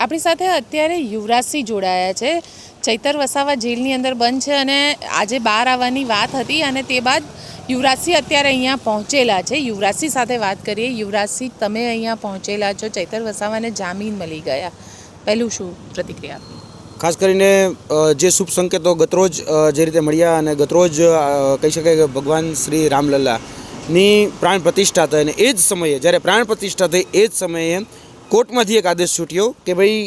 આપણી સાથે અત્યારે યુવરાજસિંહ જોડાયા છે. ચૈતર વસાવા જેલની અંદર બંધ છે અને આજે બહાર આવવાની વાત હતી અને તે બાદ યુવરાજસિંહ અત્યારે અહીંયા પહોંચેલા છે. યુવરાજસિંહ સાથે વાત કરીએ. યુવરાજસિંહ, તમે અહીંયા પહોંચેલા છો. ચૈતર વસાવાને જામીન મળી ગયા. પહેલું શું પ્રતિક્રિયા ખાસ કરીને જે શુભ સંકેતો ગતરોજ જે રીતે મળ્યા અને ગતરોજ કહી શકાય કે ભગવાન શ્રી રામલલ્લાની પ્રાણ પ્રતિષ્ઠા થઈ અને એ જ સમયે, જ્યારે પ્રાણ પ્રતિષ્ઠા થઈ એ જ સમયે કોર્ટમાંથી એક આદેશ છૂટ્યો કે ભાઈ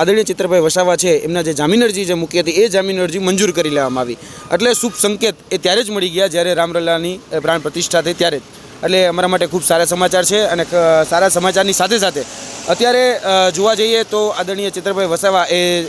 આદરણીય ચિત્રભાઈ વસાવા છે, એમના જે જામીન અરજી જે મૂકી હતી, એ જામીન અરજી મંજૂર કરી લેવામાં આવી. એટલે શુભ સંકેત એ ત્યારે જ મળી ગયા જ્યારે રામલલ્લાની પ્રાણ પ્રતિષ્ઠા થઈ ત્યારે એટલે અમારા માટે ખૂબ સારા સમાચાર છે અને સારા સમાચારની સાથે સાથે અત્યારે જોવા જઈએ તો આદરણીય ચિત્રભાઈ વસાવા એ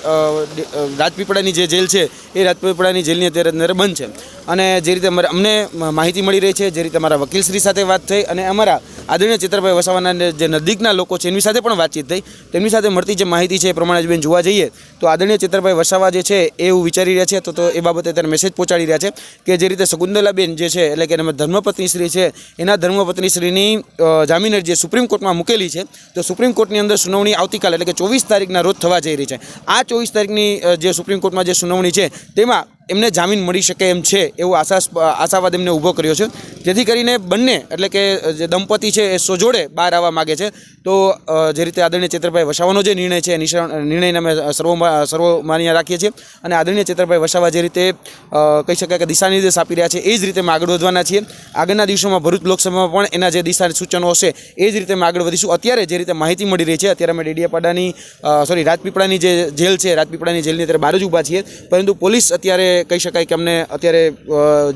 રાજપીપળાની જે જેલ છે, એ રાજપીપળાની જેલની અત્યારે અંદર બંધ છે. અને જે રીતે અમને માહિતી મળી રહી છે, જે રીતે અમારા વકીલશ્રી સાથે વાત થઈ અને અમારા આદરણીય ચિત્રભાઈ વસાવાના જે નજીકના લોકો છે, એમની સાથે પણ વાતચીત થઈ. તેમની સાથે મળતી જે માહિતી છે એ પ્રમાણે બેન જોવા જઈએ, તો આદરણીય ચિત્રભાઈ વસાવા જે છે એ એવું વિચારી રહ્યા છે, તો તો એ બાબતે અત્યારે મેસેજ પહોંચાડી રહ્યા છે કે જે રીતે શકુંદલાબેન જે છે, એટલે કે એના ધર્મપત્નીશ્રી છે, એના ધર્મપત્નીશ્રીની જામીન અરજી સુપ્રીમ કોર્ટમાં મૂકેલી છે. તો સુપ્રીમ કોર્ટની અંદર સુનાવણી આવતીકાલે, એટલે કે ચોવીસ તારીખના રોજ થવા જઈ રહી છે. આ ચોવીસ તારીખની જે સુપ્રીમ કોર્ટમાં જે સુનાવણી છે, તેમાં એમને જામીન મળી શકે એમ છે એવો આશા આશાવાદ એમને ઊભો કર્યો છે. જેથી કરીને બંને, એટલે કે, જે દંપતી છે એ સોજોડે બહાર આવવા માગે છે. તો જે રીતે આદરણીય ચેતરભાઈ વસાવાનો જે નિર્ણય છે, એ નિર્ણયને અમે સર્વ સર્વ માન્ય રાખીએ છીએ. અને આદરણીય ચેતરભાઈ વસાવા જે રીતે કહી શકાય કે દિશાનિર્દેશ આપી રહ્યા છે, એ જ રીતે અમે આગળ વધવાના છીએ. આગળના દિવસોમાં ભરૂચ લોકસભામાં પણ એના જે દિશા સૂચનો હશે, એ જ રીતે અમે આગળ વધીશું. અત્યારે જે રીતે માહિતી મળી રહી છે, અત્યારે અમે ડેડિયાપાડાની સોરી રાજપીપળાની જે જેલ છે, રાજપીપળાની જેલની અત્યારે બહાર જ ઊભા છીએ. પરંતુ પોલીસ અત્યારે કહી શકાય કે અમને અત્યારે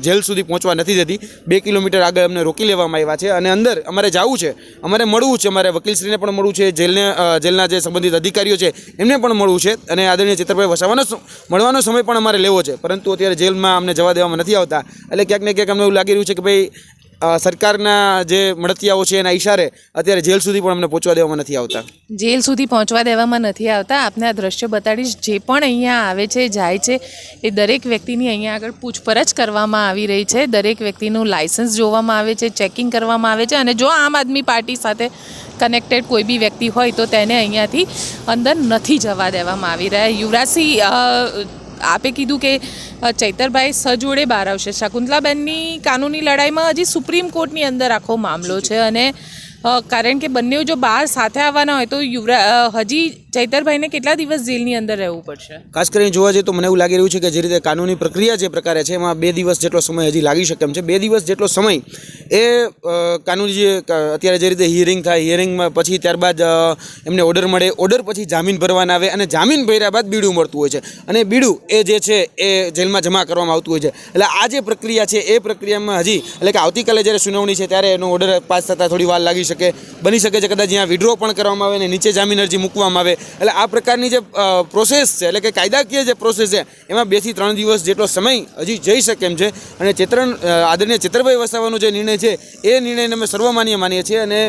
જેલ સુધી પહોંચવા નથી દેતી. બે કિલોમીટર આગળ અમને રોકી લેવામાં આવ્યા છે અને અંદર અમારે જવું છે. અમારે મળવું છે, અમારે વકીલશ્રીને પણ મળવું છે, જેલને જેલના જે સંબંધિત અધિકારીઓ છે, એમને પણ મળવું છે અને આદરણીય ચિત્રભાઈ વસાવાનો મળવાનો સમય પણ અમારે લેવો છે. પરંતુ અત્યારે જેલમાં અમને જવા દેવામાં નથી આવતા. એટલે ક્યાંક ને ક્યાંક અમને એવું લાગી રહ્યું છે કે ભાઈ સરકારના જે મળતિયાઓ છે એના ઈશારે અત્યારે જેલ સુધી પણ અમને પહોંચવા દેવામાં નથી આવતા. જેલ સુધી પહોંચવા દેવામાં નથી આવતા. આપને આ દ્રશ્ય બતાડીશ. જે પણ અહીંયા આવે છે, જાય છે, એ દરેક વ્યક્તિની અહીંયા આગળ પૂછપરછ કરવામાં આવી રહી છે. દરેક વ્યક્તિનું લાયસન્સ જોવામાં આવે છે, ચેકિંગ કરવામાં આવે છે અને જો આમ આદમી પાર્ટી સાથે કનેક્ટેડ કોઈ બી વ્યક્તિ હોય તો તેને અહીંયાથી અંદર નથી જવા દેવામાં આવી રહ્યા. યુવરાજસિંહ આપે કીધું કે ચૈતરભાઈ સજોડે બહાર આવશે. શકુંતલાબેનની કાનૂની લડાઈમાં હજી સુપ્રીમ કોર્ટની અંદર આખો મામલો છે અને કારણ કે બંને જો બહાર સાથે આવવાના હોય તો યુવરા હજી ચૈતરભાઈને કેટલા દિવસ જેલની અંદર રહેવું પડશે? ખાસ કરીને જોવા જઈએ તો મને એવું લાગી રહ્યું છે કે જે રીતે કાનૂની પ્રક્રિયા જે પ્રકારે છે, એમાં બે દિવસ જેટલો સમય હજી લાગી શકે એમ છે. બે દિવસ જેટલો સમય એ કાનૂની જે અત્યારે જે રીતે હિયરિંગ થાય હિયરિંગમાં પછી ત્યારબાદ એમને ઓર્ડર મળે. ઓર્ડર પછી જામીન ભરવાના આવે અને જામીન ભર્યા બાદ બીડું મળતું હોય છે. અને બીડું એ જે છે, એ જેલમાં જમા કરવામાં આવતું હોય છે. એટલે આ જે પ્રક્રિયા છે, એ પ્રક્રિયામાં હજી, એટલે કે આવતીકાલે જ્યારે સુનાવણી છે, ત્યારે એનો ઓર્ડર પાસ થતાં થોડી વાર લાગી શકે બની શકે છે. કદાચ અહીંયા વિડ્રો પણ કરવામાં આવે અને નીચે જામીન અરજી મૂકવામાં આવે. એટલે આ પ્રકારની જે પ્રોસેસ છે એટલે કે કાયદાકીય જે પ્રોસેસ છે એમાં બેથી ત્રણ દિવસ જેટલો સમય હજી જઈ શકે એમ છે. અને ચેતરન અ, આદરણીય ચેતરભાઈ વસાવાનો જે નિર્ણય છે એ નિર્ણયને અમે સર્વમાન્ય માનીએ છીએ અને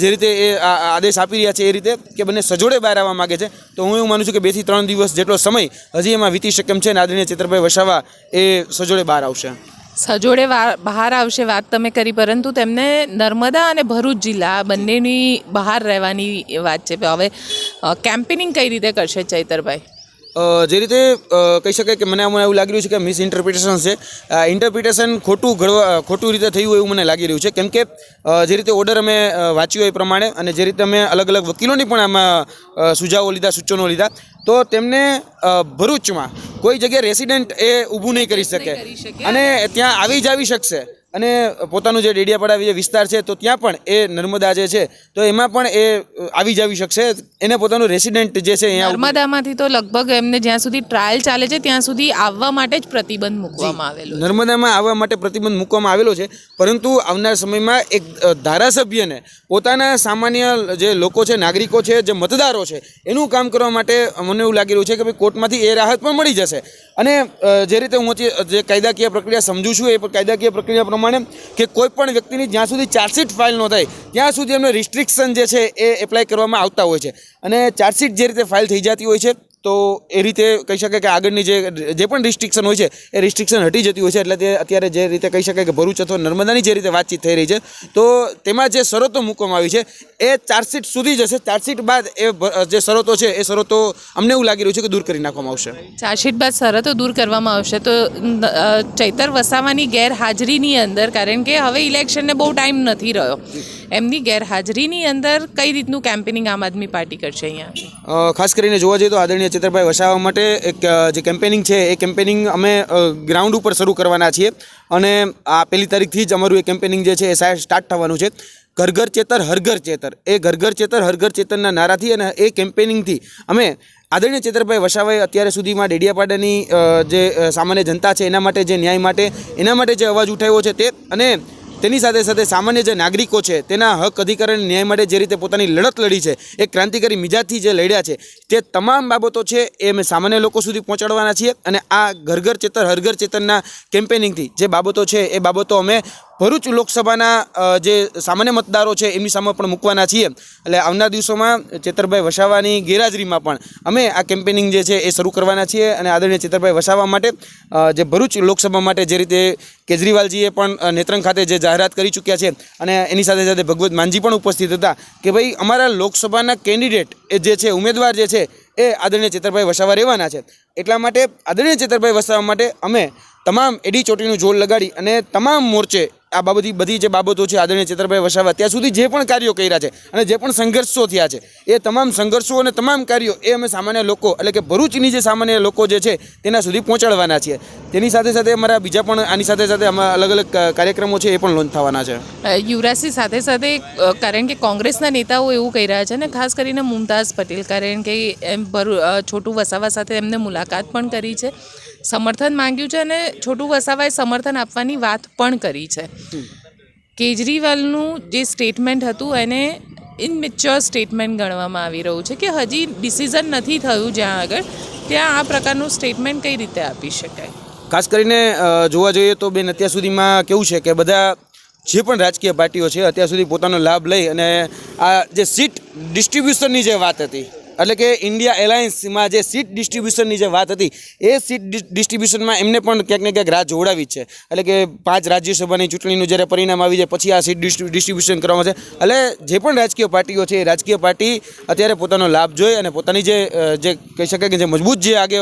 જે રીતે એ આદેશ આપી રહ્યા છે એ રીતે કે બંને સજોડે બહાર આવવા માગે છે. તો હું એવું માનું છું કે બેથી ત્રણ દિવસ જેટલો સમય હજી એમાં વીતી શકે એમ છે અને આદરણીય ચેતરભાઈ વસાવા એ સજોડે બહાર આવશે. સજોડે બહાર આવશે વાત તમે કરી, પરંતુ તેમને નર્મદા અને ભરૂચ જિલ્લા બંનેની બહાર રહેવાની વાત છે. હવે કેમ્પેનિંગ કઈ રીતે કરશે ચૈતરભાઈ? જે રીતે કહી શકાય કે મને મને એવું લાગી રહ્યું છે કે મિસ ઇન્ટરપ્રિટેશન છે ઇન્ટરપ્રિટેશન ખોટું ઘડવા ખોટું રીતે થયું એવું મને લાગી રહ્યું છે. કેમ કે જે રીતે ઓર્ડર અમે વાંચ્યો એ પ્રમાણે અને જે રીતે અમે અલગ અલગ વકીલોની પણ આમાં સુઝાવો લીધા સૂચનો લીધા તો તેમને ભરૂચમાં કોઈ જગ્યાએ રેસિડેન્ટ એ ઊભું નહીં કરી શકે. અને ત્યાં આવી જ આવી શકશે. અને પોતાનું જે ડેડિયાપાડા જે વિસ્તાર છે તો ત્યાં પણ એ નર્મદા જે છે તો એમાં પણ એ આવી જાવી શકશે. એને પોતાનું રેસિડેન્ટ જે છે નર્મદામાંથી તો લગભગ એમને જ્યાં સુધી ટ્રાયલ ચાલે છે ત્યાં સુધી આવવા માટે જ પ્રતિબંધ મૂકવામાં આવેલો નર્મદામાં આવવા માટે પ્રતિબંધ મૂકવામાં આવેલો છે પરંતુ આવનાર સમયમાં એક ધારાસભ્યને પોતાના સામાન્ય જે લોકો છે નાગરિકો છે જે મતદારો છે એનું કામ કરવા માટે મને એવું લાગી રહ્યું છે કે ભાઈ કોર્ટમાંથી એ રાહત પણ મળી જશે. અને જે રીતે હું જે જે કાયદાકીય પ્રક્રિયા સમજુ છું એ કાયદાકીય પ્રક્રિયા પ્રમાણે કે કોઈ પણ વ્યક્તિની જ્યાં સુધી ચાર્જશીટ ફાઇલ ન થાય, ત્યાં સુધી એમને રિસ્ટ્રિક્શન જે છે એ એપ્લાય કરવામાં આવતા હોય છે. અને ચાર્જશીટ જે રીતે ફાઇલ થઈ જતી હોય છે તો એ રીતે કહી શકાય કે આગળની જે જે પણ રિસ્ટ્રિક્શન હોય છે, એ રિસ્ટ્રિક્શન હટી જતી હોય છે. એટલે તે અત્યારે જે રીતે કહી શકાય કે ભરૂચ અથવા નર્મદાની જે રીતે વાતચીત થઈ રહી છે, તો તેમાં જે શરતો મૂકવામાં આવી છે, એ ચાર્જશીટ સુધી જશે. ચાર્જશીટ બાદ એ જે શરતો છે, એ શરતો અમને એવું લાગી રહ્યું છે કે દૂર કરી નાખવામાં આવશે. ચાર્જશીટ બાદ શરતો દૂર કરવામાં આવશે. તો ચૈતર વસાવાની ગેરહાજરીની અંદર, કારણ કે હવે ઇલેક્શનને બહુ ટાઈમ નથી રહ્યો. એમની ગેરહાજરીની અંદર કઈ રીતનું કેમ્પેનિંગ આમ આદમી પાર્ટી કરશે અહીંયા? ખાસ કરીને જોવા જઈએ તો આદરણીય ચેતરભાઈ વસાવા માટે એક જે કેમ્પેનિંગ છે, એ કેમ્પેનિંગ અમે ગ્રાઉન્ડ ઉપર શરૂ કરવાના છીએ. અને આ પહેલી તારીખથી જ અમારું એ કેમ્પેનિંગ જે છે, એ સ્ટાર્ટ થવાનું છે. ઘર ઘર ચેતર હર ઘર ચેતર. એ ઘર ઘર ચેતર હર ઘર ચેતરના નારાથી અને એ કેમ્પેનિંગથી અમે આદરણીય ચેતરભાઈ વસાવાએ અત્યારે સુધીમાં ડેડિયાપાડાની જે સામાન્ય જનતા છે, એના માટે જે ન્યાય માટે, એના માટે જે અવાજ ઉઠાવ્યો છે તે અને તેની સાથે સાથે સામાન્ય જે નાગરિકો છે, તેના હક અધિકાર અને ન્યાય માટે જે રીતે પોતાની લડત લડી છે, એક ક્રાંતિકારી મિજાજથી જે લડ્યા છે, તે તમામ બાબતો છે એ અમે સામાન્ય લોકો સુધી પહોંચાડવાના છીએ અને આ ઘર ઘર ચેતર હર ચેતનના કેમ્પેનિંગથી જે બાબતો છે, એ બાબતો અમે ભરૂચ લોકસભાના જે સામાન્ય મતદારો છે, એમની સામે પણ મૂકવાના છીએ. એટલે આવનાર દિવસોમાં ચેતરભાઈ વસાવાની ગેરહાજરીમાં પણ અમે આ કેમ્પેનિંગ જે છે એ શરૂ કરવાના છીએ અને આદરણીય ચેતરભાઈ વસાવા માટે જે ભરૂચ લોકસભા માટે જે રીતે કેજરીવાલજીએ પણ નેત્રંગ ખાતે જે જાહેરાત કરી ચૂક્યા છે અને એની સાથે સાથે ભગવત માનજી પણ ઉપસ્થિત હતા કે ભાઈ અમારા લોકસભાના કેન્ડિડેટ એ જે છે, ઉમેદવાર જે છે, એ આદરણીય ચેતરભાઈ વસાવા રહેવાના છે. એટલા માટે આદરણીય ચેતરભાઈ વસાવા માટે અમે તમામ એડી ચોટીનું જોર લગાડી અને તમામ મોરચે આ બાબતી બધી જે બાબતો છે આદરણીય ચેતરભાઈ વસાવા ત્યાં સુધી જે પણ કાર્યો કર્યા છે અને જે પણ સંઘર્ષો થયા છે એ તમામ સંઘર્ષો અને તમામ કાર્યો એ અમે સામાન્ય લોકો એટલે કે ભરૂચની જે સામાન્ય લોકો જે છે તેના સુધી પહોંચાડવાના છીએ. તેની સાથે સાથે અમારા બીજા પણ આની સાથે સાથે અમારા અલગ અલગ કાર્યક્રમો છે એ પણ લોન્ચ થવાના છે યુવરાજસિંહ સાથે સાથે કારણ કે કોંગ્રેસના નેતાઓ એવું કહી રહ્યા છે ને ખાસ કરીને મુમતાઝ પટેલ કારણ કે એમ અ, વસાવા સાથે એમને મુલાકાત પણ કરી છે. સમર્થન માંગ્યું છે અને છોટું વસાવાએ સમર્થન આપવાની વાત પણ કરી છે. કેજરીવાલનું જે સ્ટેટમેન્ટ હતું એને ઇનમેચ્યોર સ્ટેટમેન્ટ ગણવામાં આવી રહ્યું છે કે હજી ડિસિઝન નથી થયું જ્યાં આગળ, ત્યાં આ પ્રકારનું સ્ટેટમેન્ટ કઈ રીતે આપી શકાય? ખાસ કરીને જોવા જોઈએ તો બેન, અત્યાર સુધીમાં કેવું છે કે બધા જે પણ રાજકીય પાર્ટીઓ છે, અત્યાર સુધી પોતાનો લાભ લઈ અને આ જે સીટ ડિસ્ટ્રીબ્યુશનની જે વાત હતી એટલે કે ઇન્ડિયા એલાયન્સમાં જે સીટ ડિસ્ટ્રીબ્યુશનની જે વાત હતી, એ સીટ ડિસ્ટ્રીબ્યુશનમાં એમને પણ ક્યાંક ને ક્યાંક રાહ જોડાવી છે. એટલે કે પાંચ રાજ્યસભાની ચૂંટણીનું જ્યારે પરિણામ આવી જાય, પછી આ સીટ ડિસ્ટ્રીબ્યુશન કરવામાં છે. એટલે જે પણ રાજકીય પાર્ટીઓ છે, એ રાજકીય પાર્ટી અત્યારે પોતાનો લાભ જોઈ અને પોતાની જે જે કહી શકાય કે જે મજબૂત જે આગે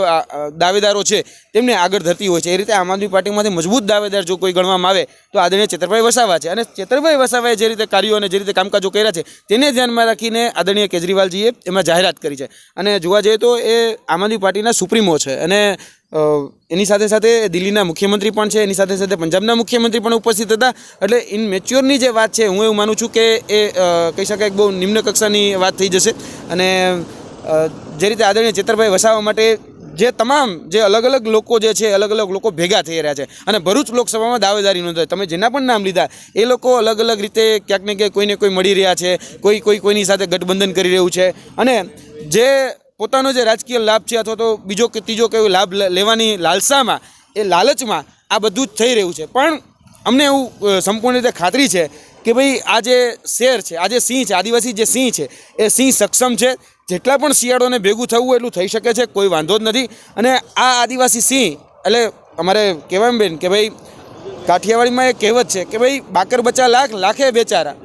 દાવેદારો છે, તેમને આગળ ધરતી હોય છે. એ રીતે આમ આદમી પાર્ટીમાંથી મજબૂત દાવેદાર જો કોઈ ગણવામાં આવે, તો આદરણીય ચેતરભાઈ વસાવા છે. અને ચેતરભાઈ વસાવાએ જે રીતે કાર્યો અને જે રીતે કામકાજો કર્યા છે, તેને ધ્યાનમાં રાખીને આદરણીય કેજરીવાલજીએ એમાં જાહેરાત કરી છે. અને જોવા જઈએ તો એ આમ આદમી પાર્ટીના સુપ્રીમો છે. અને એની સાથે સાથે દિલ્હીના મુખ્યમંત્રી પણ છે. એની સાથે સાથે પંજાબના મુખ્યમંત્રી પણ ઉપસ્થિત હતા. એટલે ઇન મેચ્યોરની જે વાત છે, હું એવું માનું છું કે એ કહી શકાય બહુ નિમ્ન કક્ષાની વાત થઈ જશે. અને જે રીતે આદરણીય ચેતરભાઈ વસાવા માટે જે તમામ જે અલગ અલગ લોકો જે છે, અલગ અલગ લોકો ભેગા થઈ રહ્યા છે. અને ભરૂચ લોકસભામાં દાવેદારી નોંધાય તમે જેના પણ નામ લીધા, એ લોકો અલગ અલગ રીતે ક્યાંક ને ક્યાંક કોઈને કોઈ મળી રહ્યા છે, કોઈ કોઈ, કોઈની સાથે ગઠબંધન કરી રહ્યું છે. અને જે પોતાનો જે રાજકીય લાભ છે અથવા તો બીજો કે ત્રીજો કયો લાભ લેવાની લાલસામાં, એ લાલચમાં આ બધું જ થઈ રહ્યું છે. પણ અમને એવું સંપૂર્ણ રીતે ખાતરી છે કે ભાઈ આ જે શેર છે, આ જે સિંહ છે, આદિવાસી જે સિંહ છે, એ સિંહ સક્ષમ છે. જેટલા પણ શિયાળોને ભેગું થવું એટલું થઈ શકે છે, કોઈ વાંધો જ નથી. અને આ આદિવાસી સિંહ, એટલે અમારે કહેવાય બેન કે ભાઈ, કાઠિયાવાડીમાં એક કહેવત છે કે ભાઈ, બાકર બચ્ચા લાખ, લાખે બેચારા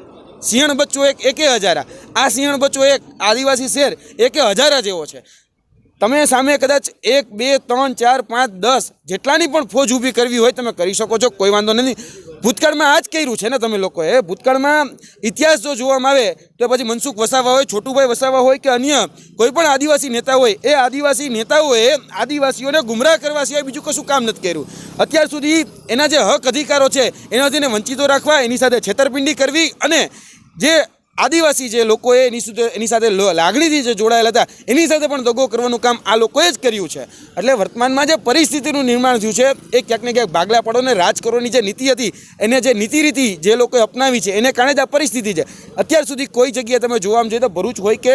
સિંહણ બચ્ચો એક, એકે હજારા. આ સિંહણ બચ્ચો એક આદિવાસી શેર એકે હજારા જેવો છે. તમે સામે કદાચ એક, બે, ત્રણ, ચાર, પાંચ, દસ જેટલાની પણ ફોજ ઊભી કરવી હોય તમે કરી શકો છો, કોઈ વાંધો નથી. ભૂતકાળમાં આ જ કર્યું છે ને તમે લોકોએ? ભૂતકાળમાં ઇતિહાસ જો જોવામાં આવે, તો પછી મનસુખ વસાવા હોય, છોટુભાઈ વસાવા હોય કે અન્ય કોઈ પણ આદિવાસી નેતા હોય, એ આદિવાસી નેતાઓએ આદિવાસીઓને ગુમરાહ કરવા સિવાય બીજું કશું કામ નથી કર્યું. અત્યાર સુધી એના જે હક અધિકારો છે, એનાથી વંચિતો રાખવા, એની સાથે છેતરપિંડી કરવી અને જે આદિવાસી જે લોકોએ એની સુધી એની સાથે લાગણીથી જે જોડાયેલા હતા, એની સાથે પણ દગો કરવાનું કામ આ લોકોએ જ કર્યું છે. એટલે વર્તમાનમાં જે પરિસ્થિતિનું નિર્માણ થયું છે, એ ક્યાંક ને ક્યાંક ભાગલા પડોને રાજ કરવાની જે નીતિ હતી, એને જે નીતિ રીતિ જે લોકોએ અપનાવી છે, એને કારણે જ આ પરિસ્થિતિ છે. અત્યાર સુધી કોઈ જગ્યાએ તમે જોવામાં જોઈએ તો ભરૂચ હોય કે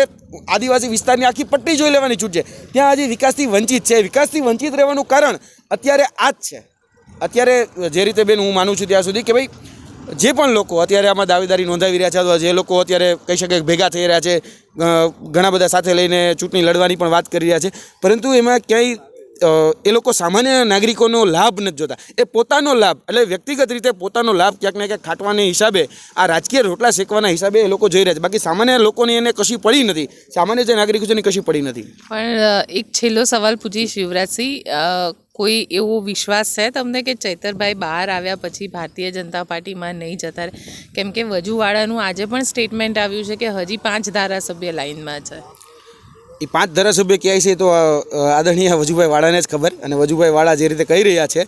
આદિવાસી વિસ્તારની આખી પટ્ટી જોઈ લેવાની છૂટ છે. ત્યાં હજી વિકાસથી વંચિત છે. વિકાસથી વંચિત રહેવાનું કારણ અત્યારે આ જ છે. અત્યારે જે રીતે બેન હું માનું છું ત્યાં સુધી કે ભાઈ જે પણ લોકો અત્યારે આમાં દાવેદારી નોંધાવી રહ્યા છે અથવા જે લોકો અત્યારે કહી શકાય ભેગા થઈ રહ્યા છે ઘણા બધા સાથે લઈને ચૂંટણી લડવાની પણ વાત કરી રહ્યા છે. પરંતુ એમાં ક્યાંય એ લોકો સામાન્ય નાગરિકોનો લાભ નથી જોતા. એ પોતાનો લાભ, એટલે વ્યક્તિગત રીતે પોતાનો લાભ ક્યાંક ને ક્યાંક ખાટવાના હિસાબે, આ રાજકીય રોટલા શેકવાના હિસાબે એ લોકો જોઈ રહ્યા છે. બાકી સામાન્ય લોકોની એને કશી પડી નથી. સામાન્ય જે નાગરિકો છે એની કશી પડી નથી. પણ એક છેલ્લો સવાલ પૂછીશ યુવરાજસિંહ. કોઈ એવો વિશ્વાસ છે તમને કે ચૈતરભાઈ બહાર આવ્યા પછી ભારતીય જનતા પાર્ટીમાં નહીં જતા રહે? કેમ કે વજુવાળાનું આજે પણ સ્ટેટમેન્ટ આવ્યું છે કે હજી પાંચ ધારાસભ્ય લાઇનમાં છે. એ પાંચ ધારાસભ્ય ક્યાંય છે તો આદરણીય વજુભાઈ વાળાને જ ખબર. અને વજુભાઈ વાળા જે રીતે કહી રહ્યા છે,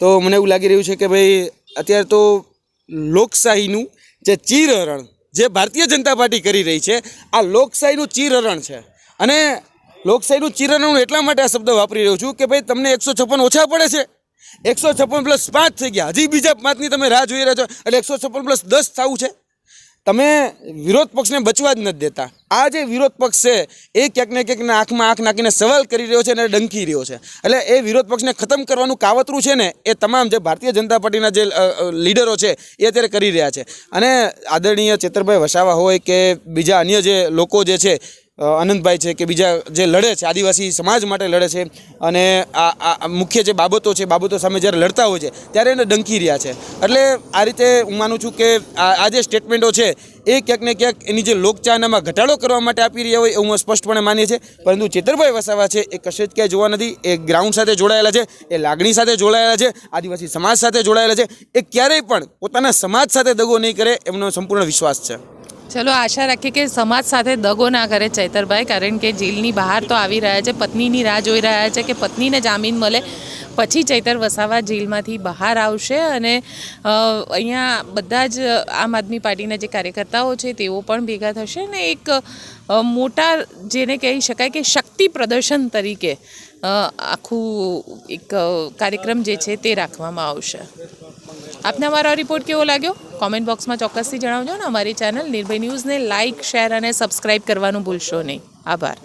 તો મને એવું લાગી રહ્યું છે કે ભાઈ, અત્યારે તો લોકશાહીનું જે ચીરહરણ, જે ભારતીય જનતા પાર્ટી કરી રહી છે, આ લોકશાહીનું ચીરહરણ છે. અને લોકશાહીનું ચીરહરણ હું એટલા માટે આ શબ્દ વાપરી રહ્યો છું કે ભાઈ, તમને એકસો છપ્પન ઓછા પડે છે. એકસો છપ્પન પ્લસ પાંચ થઈ ગયા. હજી બીજા પાંચની તમે રાહ જોઈ રહ્યા છો. એટલે એકસો છપ્પન પ્લસ દસ થવું છે. તમે વિરોધ પક્ષને બચવા જ નથી દેતા. આ જે વિરોધ પક્ષ છે, એ ક્યાંક ને ક્યાંક આંખમાં આંખ નાખીને સવાલ કરી રહ્યો છે અને ડંકી રહ્યો છે. એટલે એ વિરોધ પક્ષને ખતમ કરવાનું કાવતરું છે ને, એ તમામ જે ભારતીય જનતા પાર્ટીના જે લીડરો છે, એ અત્યારે કરી રહ્યા છે. અને આદરણીય ચેતરભાઈ વસાવા હોય કે બીજા અન્ય જે લોકો જે છે આનંદભાઈ છે કે બીજા જે લડે છે, આદિવાસી સમાજ માટે લડે છે અને આ મુખ્ય જે બાબતો છે, બાબતો સામે જ્યારે લડતા હોય છે, ત્યારે એને ડંકી રહ્યા છે. એટલે આ રીતે હું માનું છું કે આ આ જે સ્ટેટમેન્ટો છે, એ ક્યાંક ને ક્યાંક એની જે લોકચાહનામાં ઘટાડો કરવા માટે આપી રહ્યા હોય એવું સ્પષ્ટપણે માનીએ છીએ. પરંતુ ચેતરભાઈ વસાવા છે, એ કશે જ ક્યાંય જોવા નથી, એ ગ્રાઉન્ડ સાથે જોડાયેલા છે, એ લાગણી સાથે જોડાયેલા છે, આદિવાસી સમાજ સાથે જોડાયેલા છે, એ ક્યારેય પણ પોતાના સમાજ સાથે દગો નહીં કરે એમનો સંપૂર્ણ વિશ્વાસ છે. ચલો, આશા રાખીએ કે સમાજ સાથે દગો ના કરે ચૈતરભાઈ, કારણ કે જેલની બહાર તો આવી રહ્યા છે, પત્નીની રાહ જોઈ રહ્યા છે કે પત્નીને જામીન મળે, પછી ચૈતર વસાવા જેલમાંથી બહાર આવશે અને અહીંયા બધા જ આમ આદમી પાર્ટીના જે કાર્યકર્તાઓ છે તેઓ પણ ભેગા થશે અને એક મોટા જેને કહી શકાય કે શક્તિ પ્રદર્શન તરીકે આખું એક કાર્યક્રમ જે છે તે રાખવામાં આવશે. આપને અમારો રિપોર્ટ કેવો લાગ્યો? કોમેન્ટ બોક્સમાં ચોક્કસથી જણાવજો ને અમારી ચેનલ નિર્ભય ન્યૂઝને લાઇક શેર અને સબસ્ક્રાઈબ કરવાનું ભૂલશો નહીં. આભાર.